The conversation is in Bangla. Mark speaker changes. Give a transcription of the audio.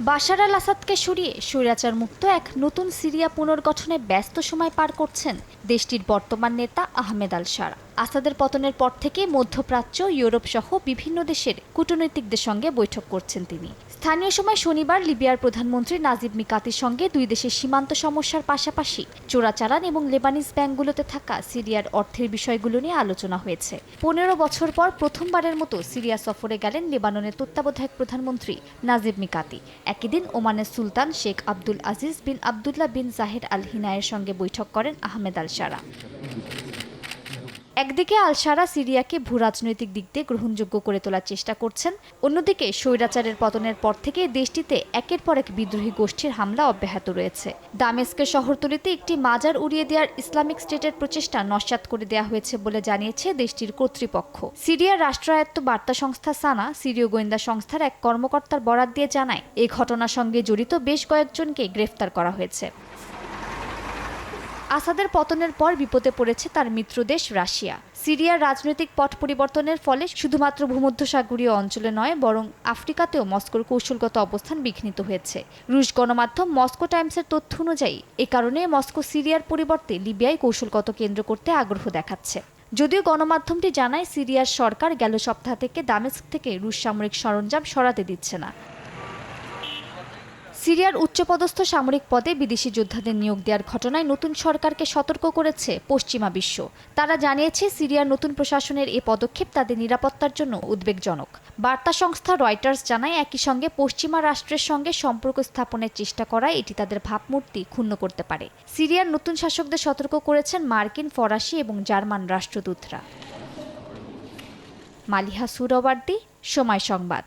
Speaker 1: বাশার আল আসাদকে সরিয়ে স্বৈরাচার মুক্ত এক নতুন সিরিয়া পুনর্গঠনে ব্যস্ত সময় পার করছেন দেশটির বর্তমান নেতা আহমেদ আল সারা। আসাদের পতনের পর থেকে মধ্যপ্রাচ্য, ইউরোপ সহ বিভিন্ন দেশের কূটনৈতিকদের সঙ্গে বৈঠক করছেন তিনি। স্থানীয় সময় শনিবার লিবিয়ার প্রধানমন্ত্রী নাজিব মিকাতির সঙ্গে দুই দেশের সীমান্ত সমস্যার পাশাপাশি চোরাচালান এবং লেবানিজ ব্যাংকগুলোতে থাকা সিরিয়ার অর্থের বিষয়গুলো নিয়ে আলোচনা হয়েছে। পনেরো বছর পর প্রথমবারের মতো সিরিয়া সফরে গেলেন লেবাননের তত্ত্বাবধায়ক প্রধানমন্ত্রী নাজিব মিকাতি। একই দিন ওমানের সুলতান শেখ আব্দুল আজিজ বিন আবদুল্লাহ বিন জাহের আল হিনায়ের সঙ্গে বৈঠক করেন আহমেদ আল সারা একদিকে আল সারা সিরিয়াকে ভূ রাজনৈতিক দিক দিয়ে গ্রহণযোগ্য করে তোলার চেষ্টা করছেন, অন্যদিকে স্বৈরাচারের পতনের পর থেকে দেশটিতে একের পর এক বিদ্রোহী গোষ্ঠীর হামলা অব্যাহত রয়েছে। দামেস্কের শহরতলিতে একটি মাজার উড়িয়ে দেওয়ার ইসলামিক স্টেটের প্রচেষ্টা নস্যাৎ করে দেওয়া হয়েছে বলে জানিয়েছে দেশটির কর্তৃপক্ষ। সিরিয়ার রাষ্ট্রায়ত্ত বার্তা সংস্থা সানা, সিরীয় গোয়েন্দা সংস্থার এক কর্মকর্তার বরাত দিয়ে জানায় এই ঘটনার সঙ্গে জড়িত বেশ কয়েকজনকে গ্রেফতার করা হয়েছে। আসাদের পতনের পর বিপদে পড়েছে তার মিত্রদেশ রাশিয়া। সিরিয়ার রাজনৈতিক পট পরিবর্তনের ফলে শুধুমাত্র ভূমধ্যসাগরীয় অঞ্চলে নয়, বরং আফ্রিকাতেও মস্কোর কৌশলগত অবস্থান বিঘ্নিত হয়েছে। রুশ গণমাধ্যম মস্কো টাইমসের তথ্য অনুযায়ী, এ কারণে মস্কো সিরিয়ার পরিবর্তে লিবিয়ায় কৌশলগত কেন্দ্র করতে আগ্রহ দেখাচ্ছে। যদিও গণমাধ্যমটি জানায়, সিরিয়ার সরকার গেল সপ্তাহ থেকে দামেস্ক থেকে রুশ সামরিক সরঞ্জাম সরাতে দিচ্ছে না। সিরিয়ার উচ্চপদস্থ সামরিক পদে বিদেশি যোদ্ধাদের নিয়োগ দেওয়ার ঘটনায় নতুন সরকারকে সতর্ক করেছে পশ্চিমা বিশ্ব। তারা জানিয়েছে, সিরিয়ার নতুন প্রশাসনের এ পদক্ষেপ তাদের নিরাপত্তার জন্য উদ্বেগজনক। বার্তা সংস্থা রয়টার্স জানায়, একই সঙ্গে পশ্চিমা রাষ্ট্রের সঙ্গে সম্পর্ক স্থাপনের চেষ্টা করায় এটি তাদের ভাবমূর্তি ক্ষুণ্ণ করতে পারে। সিরিয়ার নতুন শাসকদের সতর্ক করেছেন মার্কিন ফরাসি এবং জার্মান রাষ্ট্রদূতরা। মালিহা সুরবার্দি সময় সংবাদ।